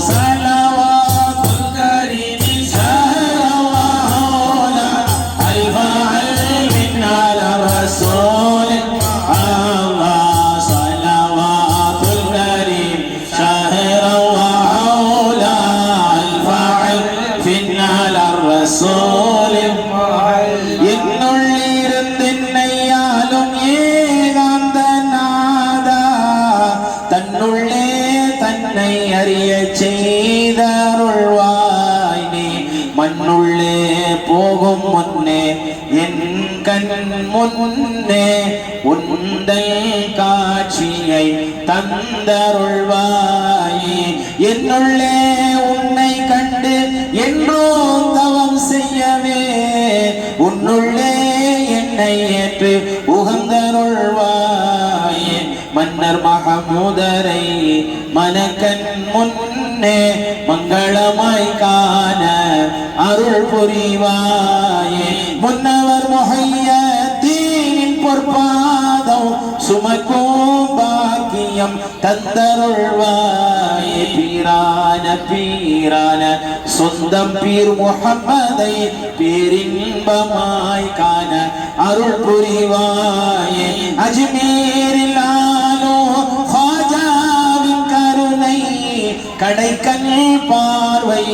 outside. ചെയ്തരുൾവായി നീ മണ്ണുള്ളേ പോകും മുന്നേ എൻ കൺമുന്നേ ഉണ്ടൈ കാക്ഷിയൈ തന്തരുൾവായി എന്നുള്ളേ ഉന്നെ കണ്ട് എന്നോ തവം ചെയ്യവേ ഉന്നുള്ളേ என்னை ஏற்று മന്നർ മഹമൂദരൈ മനക്കൻ മുന്നേ മംഗളമായി കാന അരുൾ പുരിവായേ. മുന്നവർ മുഹയ്യീനിൻ പൊർപ്പാദം സുമക്കോ ഭാഗ്യം തന്തരുൾവായേ. പീറാന പീറാന സ്വന്തം പീർ മുഹമ്മദൈ പേരിൻപമായി കാന അരുൾ പുരിവായേ. അജ്മീരിലാ கடைக்கண் பார்வை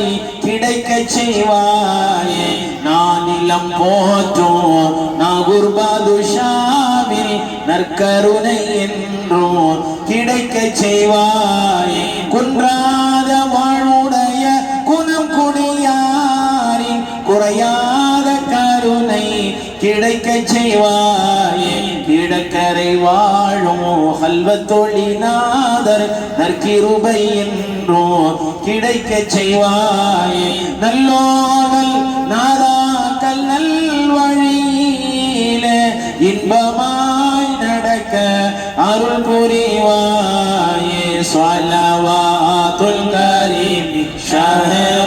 கிடைக்க செய்வாயே. நான் இளம் போற்றும் நாகூர் பாதுஷாவில் நற்கருணை என்றும் கிடைக்க செய்வாயே. குன்றாத வாழ்வுடைய குணம் குடியாரின் குறையாத கருணை கிடைக்க செய்வாயே. கிடக்கரை வாழும் ஹல்வத்தொழிநாதர் நற்கிருபை என்றோ என்றோர் கிடைக்க செய்வாய். நல்லோதல் நாதாக்கள் நல்வழியிலே இன்பமாய் நடக்க அருள் புரிவாயே. சொல்லவா துல்கரின் ஷஹர்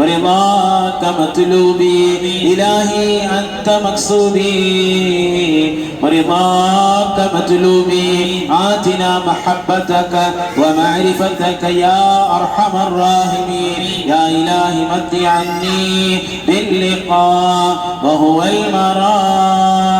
ورضاك مطلوبي إلهي أنت مقصودي ورضاك مطلوبي آتنا محبتك ومعرفتك يا أرحم الراحمين. يا إلهي مد عني باللقاء وهو المرام.